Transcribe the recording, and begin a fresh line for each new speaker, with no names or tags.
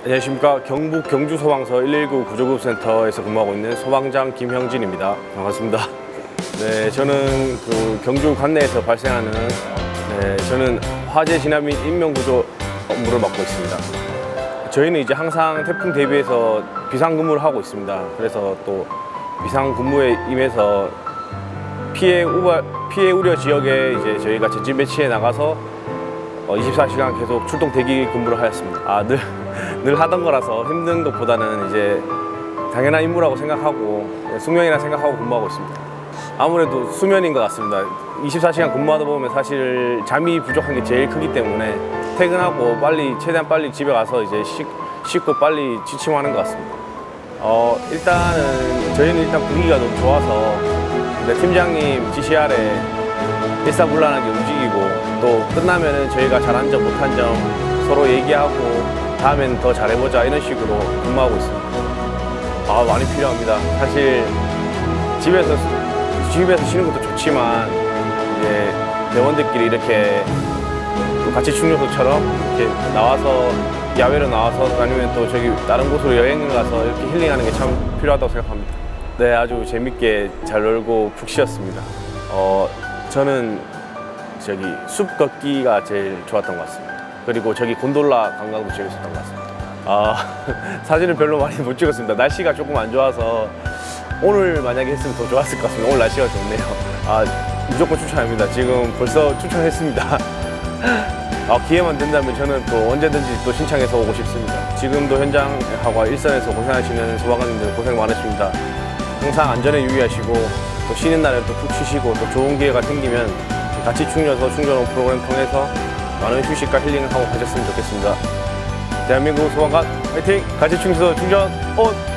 안녕하십니까. 경북 경주 소방서 119 구조급센터에서 근무하고 있는 소방장 김형진입니다. 반갑습니다. 네 저는 그 경주 관내에서 발생하는 네 저는 화재 진압 및 인명구조 업무를 맡고 있습니다. 저희는 이제 항상 태풍 대비해서 비상근무를 하고 있습니다. 그래서 또 비상근무에 임해서 피해 우발 피해 우려 지역에 이제 저희가 전진 배치해 나가서 어, 24시간 계속 출동 대기 근무를 하였습니다. 아, 늘, 늘 하던 거라서 힘든 것보다는 이제 당연한 임무라고 생각하고 숙명이라 생각하고 근무하고 있습니다. 아무래도 수면인 것 같습니다. 24시간 근무하다 보면 사실 잠이 부족한 게 제일 크기 때문에 퇴근하고 빨리 최대한 빨리 집에 가서 이제 씻, 씻고 빨리 지침하는 것 같습니다. 어, 일단은 저희는 일단 분위기가 너무 좋아서 네, 팀장님 지시 아래 일사불란하게 움직이고 또 끝나면은 저희가 잘한 점 못한 점 서로 얘기하고 다음엔 더 잘해보자 이런 식으로 근무하고 있습니다. 아 많이 필요합니다. 사실 집에서 집에서 쉬는 것도 좋지만 이제 대원들끼리 이렇게 또 같이 충녀소처럼 이렇게 나와서 야외로 나와서 아니면 또 저기 다른 곳으로 여행을 가서 이렇게 힐링하는 게 참 필요하다고 생각합니다. 네, 아주 재밌게 잘 놀고 푹 쉬었습니다. 어, 저는 저기 숲 걷기가 제일 좋았던 것 같습니다. 그리고 저기 곤돌라 관광도 재밌었던 것 같습니다. 아, 사진을 별로 많이 못 찍었습니다. 날씨가 조금 안 좋아서 오늘 만약에 했으면 더 좋았을 것 같습니다. 오늘 날씨가 좋네요. 아, 무조건 추천합니다. 지금 벌써 추천했습니다. 아, 기회만 된다면 저는 또 언제든지 또 신청해서 오고 싶습니다. 지금도 현장하고 일선에서 고생하시는 소방관님들 고생 많으십니다. 항상 안전에 유의하시고 또 쉬는 날에 또 푹 쉬시고 또 좋은 기회가 생기면 같이 충녀서 충전 프로그램 통해서 많은 휴식과 힐링을 하고 가셨으면 좋겠습니다. 대한민국 소방관 화이팅! 같이 충녀서 충전 온!